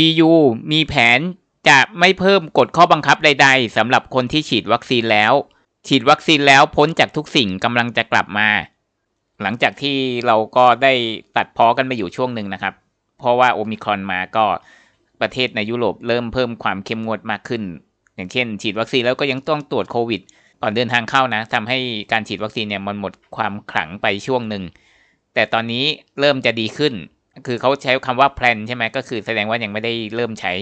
EU มีแผนจะไม่เพิ่มกฎข้อบังคับใด ๆสำหรับคนที่ฉีดวัคซีนแล้ว ฉีดวัคซีนแล้วพ้นจากทุกสิ่งกำลังจะกลับมา หลังจากที่เราก็ได้ตัดพ้อกันไปอยู่ช่วงหนึ่งนะครับ เพราะว่าโอมิครอนมาก็ประเทศในยุโรปเริ่มเพิ่มความเข้มงวดมากขึ้น อย่างเช่น ฉีดวัคซีนแล้วก็ยังต้องตรวจโควิดก่อนเดินทางเข้านะทำให้การฉีดวัคซีนเนี่ยมันหมดความขลังไปช่วงหนึ่งแต่ตอนนี้เริ่มจะดีขึ้น คือเขาใช้คำว่าแพลนใช่ไหมก็คือแสดงว่ายังไม่ได้เริ่มใช้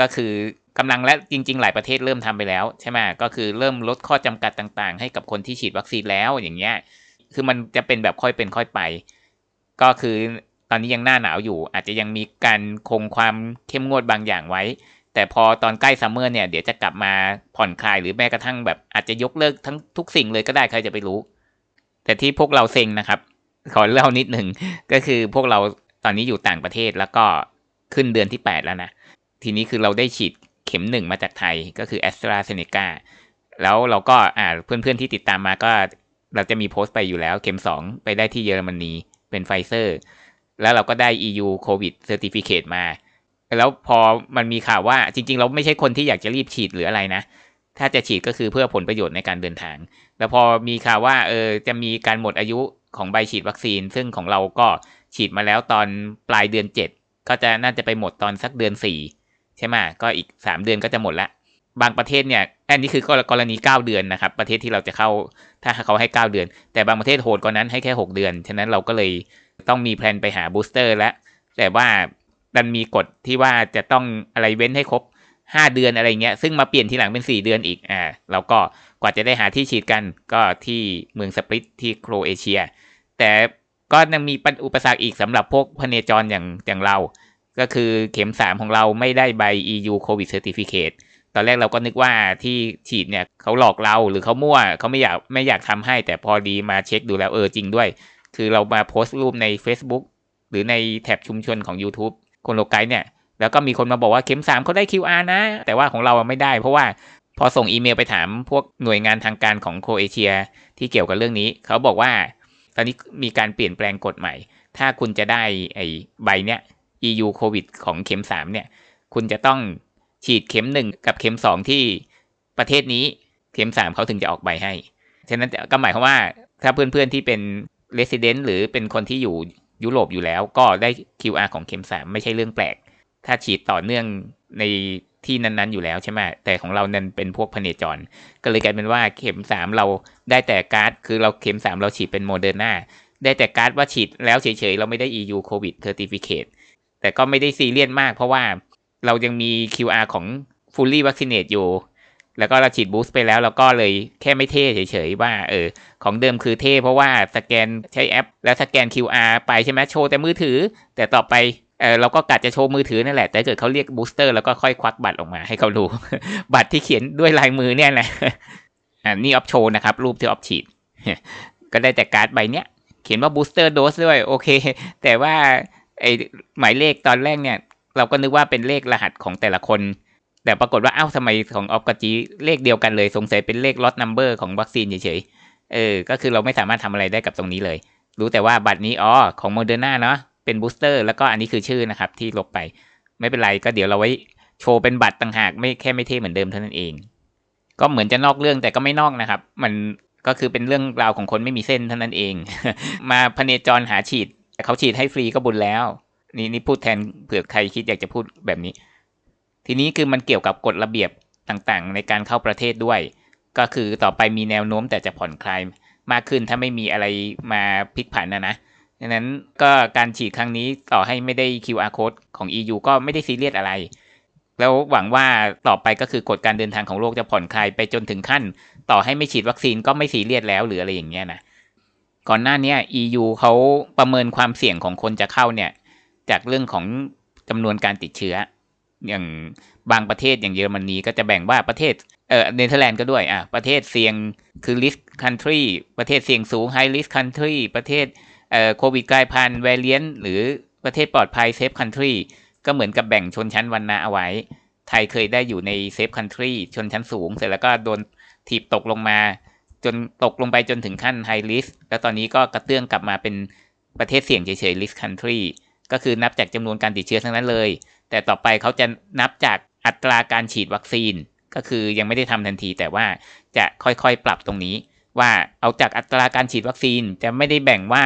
ก็คือกำลังและจริง ๆ หลายประเทศเริ่มทำไปแล้วใช่ไหมก็คือเริ่มลดข้อจำกัดต่างๆ ให้กับคนที่ฉีดวัคซีนแล้วอย่างเงี้ย คือมันจะเป็นแบบค่อยเป็นค่อยไป ก็คือตอนนี้ยังหน้าหนาวอยู่ อาจจะยังมีการคงความเข้มงวดบางอย่างไว้ แต่พอตอนใกล้ซัมเมอร์เนี่ยเดี๋ยวจะกลับมาผ่อนคลายหรือแม้กระทั่งแบบอาจจะยกเลิกทั้งทุกสิ่งเลยก็ได้ใครจะไปรู้ แต่ที่พวกเราเซ็งนะครับ ขอเล่านิดหนึ่งก็คือพวกเรา ตอนนี้อยู่ต่างประเทศแล้วก็ขึ้นเดือนที่ 8 แล้วนะ ทีนี้คือเราได้ฉีดเข็มหนึ่งมาจากไทยก็คือแอสตราเซเนกาแล้วเราก็อ่าเพื่อนๆที่ติดตามมาก็เราจะมีโพสต์ไปอยู่แล้วเข็ม 2 ไปได้ที่เยอรมนีเป็นไฟเซอร์แล้วเราก็ได้ EU COVID Certificate มา แล้วพอมันมีข่าวว่าจริง ๆ เราไม่ใช่คนที่อยากจะรีบฉีดหรืออะไรนะ ถ้าจะฉีดก็คือเพื่อผลประโยชน์ในการเดินทาง แล้วพอมีข่าวว่าเออจะมีการหมดอายุ ของใบฉีดวัคซีน ซึ่งของเราก็ฉีดมาแล้วตอนปลายเดือน 7 ก็จะน่าจะไปหมดตอนสักเดือน 4 ใช่ไหมก็อีก 3 เดือนก็จะหมดละ บางประเทศเนี่ยอันนี้คือกรณี 9 เดือนนะครับ ประเทศที่เราจะเข้าถ้าเขาให้ 9 เดือน แต่บางประเทศโหดกว่านั้นให้แค่ 6 เดือน ฉะนั้นเราก็เลยต้องมีแพลนไปหาบูสเตอร์แล้วแต่ว่าดันมีกฎที่ว่าจะต้องอะไรเว้นให้ครบ 5 เดือนอะไรเงี้ยซึ่งมาเปลี่ยนทีหลังเป็น 4 เดือนอีกอ่าเราก็กว่าจะได้หาที่ฉีดกันก็ที่เมืองสปริตที่โครเอเชีย แต่ก็ยังมีปัอุปสรรคอีกสำหรับพวกพเนจรอย่างอย่างเรา ก็คือเข็ม 3 ของเราไม่ได้ใบ EU COVID Certificate ตอนแรกเราก็นึกว่าที่ฉีดเนี่ยเขาหลอกเราหรือเขามั่วเขาไม่อยากไม่อยากทำให้ แต่พอดีมาเช็คดูแล้วเออจริงด้วย คือเรามาโพสต์รูปใน Facebook หรือในแท็บชุมชนของ YouTube คนโลกไกด์เนี่ย แล้วก็มีคนมาบอกว่าเข็ม3เขาได้ QR นะ แต่ว่าของเราไม่ได้ เพราะว่าพอส่งอีเมลไปถามพวกหน่วยงานทางการของโครเอเชียที่เกี่ยวกับเรื่องนี้ เขาบอกว่า ตอนนี้มีการเปลี่ยนแปลงกฎใหม่ ถ้าคุณจะได้ไอ้ใบเนี้ย EU โควิดของเข็ม3เนี่ย คุณจะต้องฉีดเข็ม1กับเข็ม2ที่ประเทศนี้ เข็ม3เขาถึงจะออกใบให้ ฉะนั้นก็หมายความว่าถ้าเพื่อนๆที่เป็น resident หรือเป็นคนที่อยู่ยุโรปอยู่แล้ว ก็ได้ QR ของเข็ม3ไม่ใช่เรื่องแปลก ถ้าฉีดต่อเนื่องในที่นั้นๆอยู่แล้วใช่ไหมแต่ของเรานั้นเป็นพวกพเนจร ก็เลยกลายเป็นว่าเข็ม3เราได้แต่การ์ด คือเราเข็ม3เราฉีดเป็นโมเดอร์นาได้แต่การ์ดว่าฉีดแล้วเฉยๆ เราไม่ได้ EU COVID Certificate แต่ก็ไม่ได้ซีเรียสมาก เพราะว่าเรายังมี QR ของ fully vaccinate อยู่ แล้วก็เราฉีดบูสต์ไปแล้ว เราก็เลยแค่ไม่เท่เฉยๆ ว่าเออของเดิมคือเท่เพราะว่าสแกนใช้แอป แล้วสแกน QR ไปใช่ไหมโชว์แต่มือถือ แต่ต่อไป เออเราก็กัดจะโชว์มือถือนั่นแหละ แต่เกิดเขาเรียกบูสเตอร์แล้วก็ค่อยควักบัตรออกมาให้เขาดู บัตรที่เขียนด้วยลายมือเนี่ยแหละอ่านี่ออฟโชว์นะครับ รูปที่ออฟฉีด ก็ได้แต่การ์ดใบเนี้ย เขียนว่าบูสเตอร์โดสด้วย โอเค แต่ว่าไอหมายเลขตอนแรกเนี่ย เราก็นึกว่าเป็นเลขรหัสของแต่ละคน แต่ปรากฏว่าเอ้าทำไมของออฟกับจีเลขเดียวกันเลย สงสัยเป็นเลขล็อตนัมเบอร์ของวัคซีนเฉยๆเออ ก็คือเราไม่สามารถทำอะไรได้กับตรงนี้เลย รู้แต่ว่าบัตรนี้อ๋อของโมเดอร์นาเนาะ เป็นบูสเตอร์แล้วก็อันนี้คือชื่อนะครับ ที่ลบไปไม่เป็นไรก็เดี๋ยวเราไว้โชว์เป็นบัตรต่างหากไม่แค่ไม่เท่เหมือนเดิมเท่านั้นเอง ก็เหมือนจะนอกเรื่องแต่ก็ไม่นอกนะครับ มันก็คือเป็นเรื่องราวของคนไม่มีเส้นเท่านั้นเอง มาพเนจรหาฉีดเขาฉีดให้ฟรีก็บุญแล้ว นี่นี่พูดแทนเผื่อใครคิดอยากจะพูดแบบนี้ ทีนี้คือมันเกี่ยวกับกฎระเบียบต่างๆ ในการเข้าประเทศด้วย ก็คือต่อไปมีแนวโน้มแต่จะผ่อนคลายมากขึ้นถ้าไม่มีอะไรมาพลิกผันนะนะ ดังนั้นก็การฉีดครั้งนี้ต่อให้ไม่ได้ QR code ของ EU ก็ไม่ได้ซีเรียสอะไร แล้วหวังว่าต่อไปก็คือกฎการเดินทางของโลกจะผ่อนคลายไปจนถึงขั้น ต่อให้ไม่ฉีดวัคซีนก็ไม่ซีเรียสแล้วหรืออะไรอย่างเงี้ยนะก่อนหน้านี้ EU เขาประเมินความเสี่ยงของคนจะเข้าเนี่ย จากเรื่องของจำนวนการติดเชื้อ อย่างบางประเทศอย่างเยอรมนีก็จะแบ่งว่าประเทศเออเนเธอร์แลนด์ก็ด้วยอะประเทศเสี่ยงคือ risk country ประเทศเสี่ยงสูง high risk country ประเทศ โควิดกลายพันธุ์ variant หรือประเทศปลอดภัย safe country ก็เหมือนกับแบ่งชนชั้นวรรณะเอาไว้ ไทยเคยได้อยู่ใน safe country ชนชั้นสูง เสร็จแล้วก็โดนถีบตกลงมา จนตกลงไปจนถึงขั้น high risk แล้วตอนนี้ก็กระเตื้องกลับมาเป็นประเทศเสี่ยงเฉยๆ risk country ก็คือนับจากจำนวนการติดเชื้อทั้งนั้นเลย แต่ต่อไปเขาจะนับจากอัตราการฉีดวัคซีน ก็คือยังไม่ได้ทำทันที แต่ว่าจะค่อยๆปรับตรงนี้ ว่าเอาจากอัตราการฉีดวัคซีนจะไม่ได้แบ่งว่า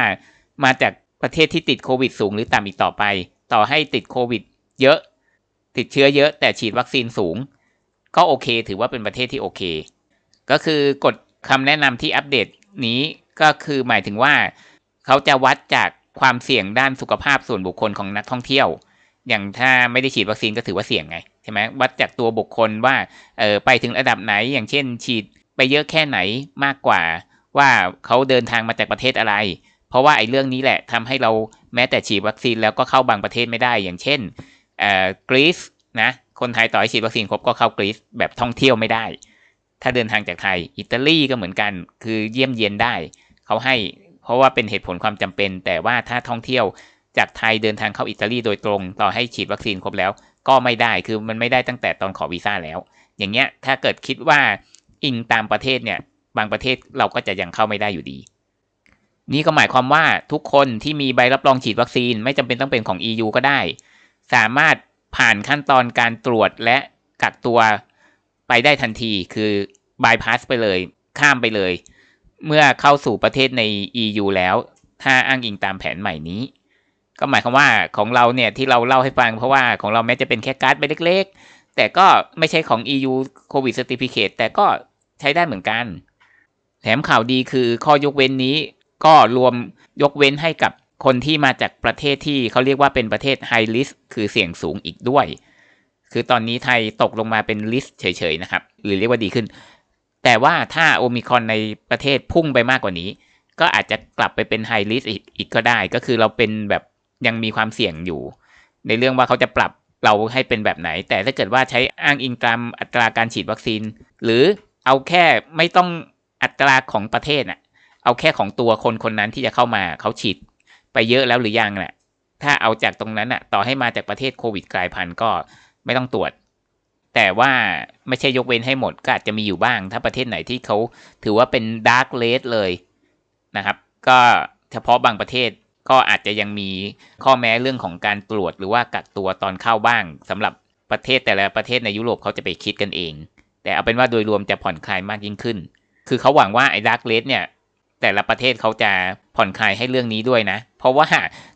มาจากประเทศที่ติดโควิดสูงหรือต่ำอีกต่อไป ต่อให้ติดโควิด เยอะ ติดเชื้อเยอะแต่ฉีดวัคซีนสูง ก็โอเค ถือว่าเป็นประเทศที่โอเค ก็คือกฎคำแนะนำที่อัปเดตนี้ก็คือหมายถึงว่า เขาจะวัดจากความเสี่ยงด้านสุขภาพส่วนบุคคลของนักท่องเที่ยว อย่างถ้าไม่ได้ฉีดวัคซีนก็ถือว่าเสี่ยงไงใช่ไหมวัดจากตัวบุคคลว่าเออไปถึงระดับไหน อย่างเช่น ฉีดไปเยอะแค่ไหนมากกว่า ว่าเขาเดินทางมาจากประเทศอะไร เพราะว่าไอ้เรื่องนี้แหละทำให้เราแม้แต่ฉีดวัคซีนแล้วก็เข้าบางประเทศไม่ได้ อย่างเช่นเอ่อกรีซนะคนไทยต่อให้ฉีดวัคซีนครบก็เข้ากรีซแบบท่องเที่ยวไม่ได้ ถ้าเดินทางจากไทยอิตาลีก็เหมือนกัน คือเยี่ยมเยียนได้ เขาให้เพราะว่าเป็นเหตุผลความจำเป็น แต่ว่าถ้าท่องเที่ยวจากไทยเดินทางเข้าอิตาลีโดยตรง ต่อให้ฉีดวัคซีนครบแล้ว ก็ไม่ได้คือมันไม่ได้ตั้งแต่ตอนขอวีซ่าแล้ว อย่างเงี้ยถ้าเกิดคิดว่าอิงตามประเทศเนี่ยบางประเทศเราก็จะยังเข้าไม่ได้อยู่ดี นี่ก็หมายความว่าทุกคนที่มีใบรับรองฉีดวัคซีนไม่จำเป็นต้องเป็นของ EU ก็ได้ สามารถผ่านขั้นตอนการตรวจและกักตัวไปได้ทันทีคือบายพาสไปเลย ข้ามไปเลย เมื่อเข้าสู่ประเทศใน EU แล้ว ถ้าอ้างอิงตามแผนใหม่นี้ ก็หมายความว่าของเราเนี่ยที่เราเล่าให้ฟังเพราะว่าของเราแม้จะเป็นแค่การ์ดใบเล็ก ๆ แต่ก็ไม่ใช่ของ EU COVID Certificate แต่ก็ใช้ได้เหมือนกัน แถมข่าวดีคือข้อยกเว้นนี้ ก็รวมยกเว้นให้กับคนที่มาจากประเทศที่เขาเรียกว่าเป็นประเทศ High Risk คือเสี่ยงสูงอีกด้วย คือตอนนี้ไทยตกลงมาเป็น Risk เฉยๆนะครับ หรือเรียกว่าดีขึ้น แต่ว่าถ้าโอมิคอนในประเทศพุ่งไปมากกว่านี้ ก็อาจจะกลับไปเป็น High Risk อีกอีกก็ได้ ก็คือเราเป็นแบบยังมีความเสี่ยงอยู่ ในเรื่องว่าเขาจะปรับเราให้เป็นแบบไหน แต่ถ้าเกิดว่าใช้อ้างอิงตามอัตราการฉีดวัคซีน หรือเอาแค่ไม่ต้องอัตราของประเทศน่ะ เอาแค่ของตัวคนคนนั้นที่จะเข้ามาเขาฉีดไปเยอะแล้วหรือยังน่ะ ถ้าเอาจากตรงนั้นน่ะ ต่อให้มาจากประเทศโควิดกลายพันธุ์ก็ไม่ต้องตรวจ แต่ว่าไม่ใช่ยกเว้นให้หมดก็อาจจะมีอยู่บ้าง ถ้าประเทศไหนที่เขาถือว่าเป็นดาร์กเลสเลยนะครับ ก็เฉพาะบางประเทศก็อาจจะยังมีข้อแม้เรื่องของการตรวจหรือว่ากักตัวตอนเข้าบ้างสำหรับประเทศแต่ละประเทศในยุโรปเขาจะไปคิดกันเอง แต่เอาเป็นว่าโดยรวมจะผ่อนคลายมากยิ่งขึ้น คือเขาหวังว่าไอ้ดาร์กเลสเนี่ย แต่ละประเทศเขาจะผ่อนคลายให้เรื่องนี้ด้วยนะ เพราะว่า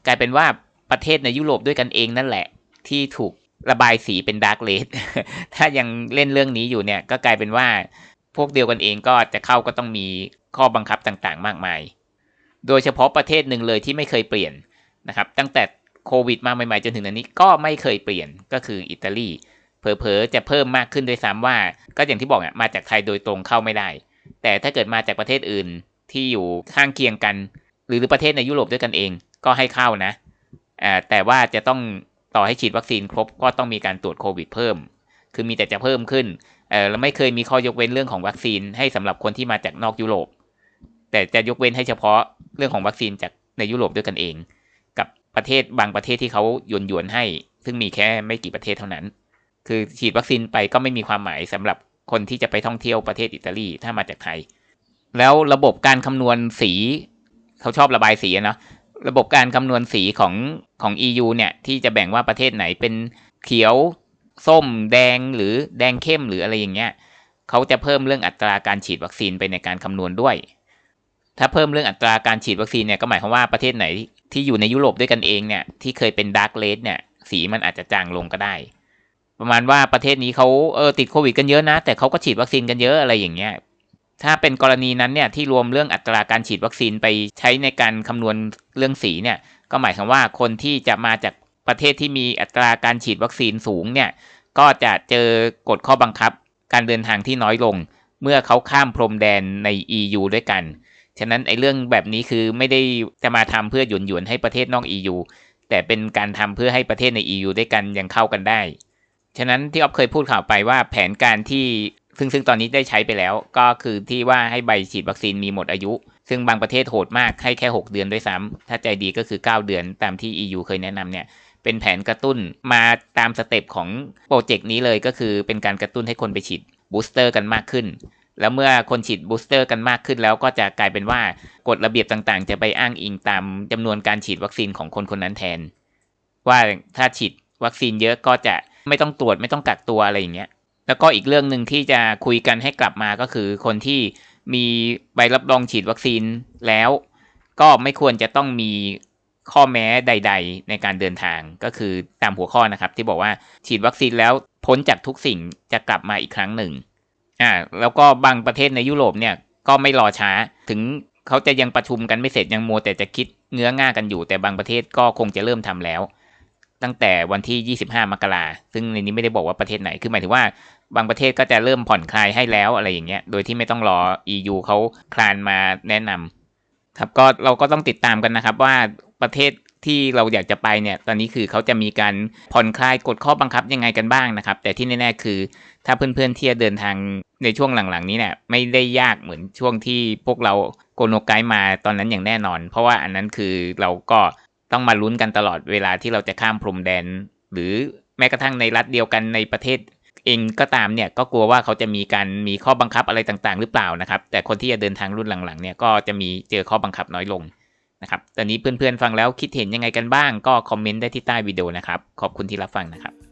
กลายเป็นว่าประเทศในยุโรปด้วยกันเองนั่นแหละ ที่ถูกระบายสีเป็นดาร์กเลสถ้ายังเล่นเรื่องนี้อยู่เนี่ย ก็กลายเป็นว่าพวกเดียวกันเองก็จะเข้าก็ต้องมีข้อบังคับต่างๆ มากมาย โดยเฉพาะประเทศหนึ่งเลยที่ไม่เคยเปลี่ยนนะครับ ตั้งแต่โควิดมาใหม่ๆจนถึงตอนนี้ก็ไม่เคยเปลี่ยนก็คืออิตาลีเผลอๆจะเพิ่มมากขึ้นด้วยซ้ำว่า ก็อย่างที่บอกอะมาจากไทยโดยตรงเข้าไม่ได้ แต่ถ้าเกิดมาจากประเทศอื่น ที่อยู่ข้างเคียงกัน หรือประเทศในยุโรปด้วยกันเองก็ให้เข้านะแต่ว่าจะต้องต่อให้ฉีดวัคซีนครบก็ต้องมีการตรวจโควิดเพิ่ม คือมีแต่จะเพิ่มขึ้นเออแล้วไม่เคยมีข้อยกเว้นเรื่องของวัคซีนให้สำหรับคนที่มาจากนอกยุโรป แต่จะยกเว้นให้เฉพาะเรื่องของวัคซีนจากในยุโรปด้วยกันเอง กับประเทศบางประเทศที่เขาหยวนหยวนให้ ซึ่งมีแค่ไม่กี่ประเทศเท่านั้น คือฉีดวัคซีนไปก็ไม่มีความหมายสำหรับคนที่จะไปท่องเที่ยวประเทศอิตาลีถ้ามาจากไทย แล้วระบบการคำนวณสี เขาชอบระบายสีเนาะระบบการคำนวณสีของของ EU เนี่ยที่จะแบ่งว่าประเทศไหนเป็นเขียว ส้ม แดงหรือแดงเข้มหรืออะไรอย่างเงี้ยเขาจะเพิ่มเรื่องอัตราการฉีดวัคซีนไปในการคำนวณด้วย ถ้าเพิ่มเรื่องอัตราการฉีดวัคซีนเนี่ยก็หมายความว่าประเทศไหนที่อยู่ในยุโรปด้วยกันเองเนี่ยที่เคยเป็นดาร์กเลสเนี่ยสีมันอาจจะจางลงก็ได้ ประมาณว่าประเทศนี้เขาเออติดโควิดกันเยอะนะ แต่เขาก็ฉีดวัคซีนกันเยอะอะไรอย่างเงี้ย ถ้าเป็นกรณีนั้นเนี่ยที่รวมเรื่องอัตราการฉีดวัคซีนไปใช้ในการคำนวณเรื่องสีเนี่ยก็หมายความว่าคนที่จะมาจากประเทศที่มีอัตราการฉีดวัคซีนสูงเนี่ยก็จะเจอกฎข้อบังคับการเดินทางที่น้อยลง เมื่อเขาข้ามพรมแดนใน EU ด้วยกัน ฉะนั้นไอ้เรื่องแบบนี้คือไม่ได้จะมาทำเพื่อหยุนหยวนให้ประเทศนอก EU แต่เป็นการทำเพื่อให้ประเทศใน EU ด้วยกันยังเข้ากันได้ ฉะนั้นที่อ๊อฟเคยพูดข่าวไปว่าแผนการที่ ซึ่งซึ่งตอนนี้ได้ใช้ไปแล้วก็คือที่ว่าให้ใบฉีดวัคซีนมีหมดอายุ ซึ่งบางประเทศโหดมากให้แค่ 6 เดือนด้วยซ้ำถ้าใจดีก็คือ 9 เดือนตามที่ EU เคยแนะนำเนี่ยเป็นแผนกระตุ้นมาตามสเต็ปของโปรเจกต์นี้เลยก็คือเป็นการกระตุ้นให้คนไปฉีดบูสเตอร์กันมากขึ้น แล้วเมื่อคนฉีดบูสเตอร์กันมากขึ้นแล้วก็จะกลายเป็นว่ากฎระเบียบต่างๆ จะไปอ้างอิงตามจำนวนการฉีดวัคซีนของคนคนนั้นแทน ว่าถ้าฉีดวัคซีนเยอะก็จะไม่ต้องตรวจไม่ต้องกักตัวอะไรอย่างเงี้ย แล้วก็อีกเรื่องหนึ่งที่จะคุยกันให้กลับมาก็คือ คนที่มีใบรับรองฉีดวัคซีนแล้ว ก็ไม่ควรจะต้องมีข้อแม้ใด ๆ ในการเดินทางก็คือตามหัวข้อนะครับ ที่บอกว่าฉีดวัคซีนแล้วพ้นจากทุกสิ่งจะกลับมาอีกครั้งหนึ่งอ่าแล้วก็บางประเทศในยุโรปเนี่ยก็ไม่รอช้าถึงเขาจะยังประชุมกันไม่เสร็จยังมัวแต่จะคิดเงื้อง่ากันอยู่ แต่บางประเทศก็คงจะเริ่มทำแล้ว ตั้งแต่วันที่ 25 มกราซึ่งในนี้ไม่ได้บอกว่าประเทศไหน คือหมายถึงว่า บางประเทศก็จะเริ่มผ่อนคลายให้แล้วอะไรอย่างเงี้ย โดยที่ไม่ต้องรอ EU เขาคลานมาแนะนำครับก็เราก็ต้องติดตามกันนะครับว่าประเทศที่เราอยากจะไปเนี่ย ตอนนี้คือเขาจะมีการผ่อนคลายกฎข้อบังคับยังไงกันบ้างนะครับ แต่ที่แน่ๆคือ ถ้าเพื่อนๆที่จะเดินทางในช่วงหลังๆ นี้เนี่ยไม่ได้ยากเหมือนช่วงที่พวกเราโกโนไกด์มาตอนนั้นอย่างแน่นอน เพราะว่าอันนั้นคือเราก็ต้องมาลุ้นกันตลอดเวลาที่เราจะข้ามพรมแดน หรือแม้กระทั่งในรัฐเดียวกันในประเทศ เองก็ตามเนี่ยก็กลัวว่าเขาจะมีการมีข้อบังคับอะไรต่างๆ หรือเปล่านะครับ แต่คนที่จะเดินทางรุ่นหลังๆเนี่ยก็จะมีเจอข้อบังคับน้อยลงนะครับ ตอนนี้เพื่อนๆฟังแล้วคิดเห็นยังไงกันบ้าง ก็คอมเมนต์ได้ที่ใต้วิดีโอนะครับ ขอบคุณที่รับฟังนะครับ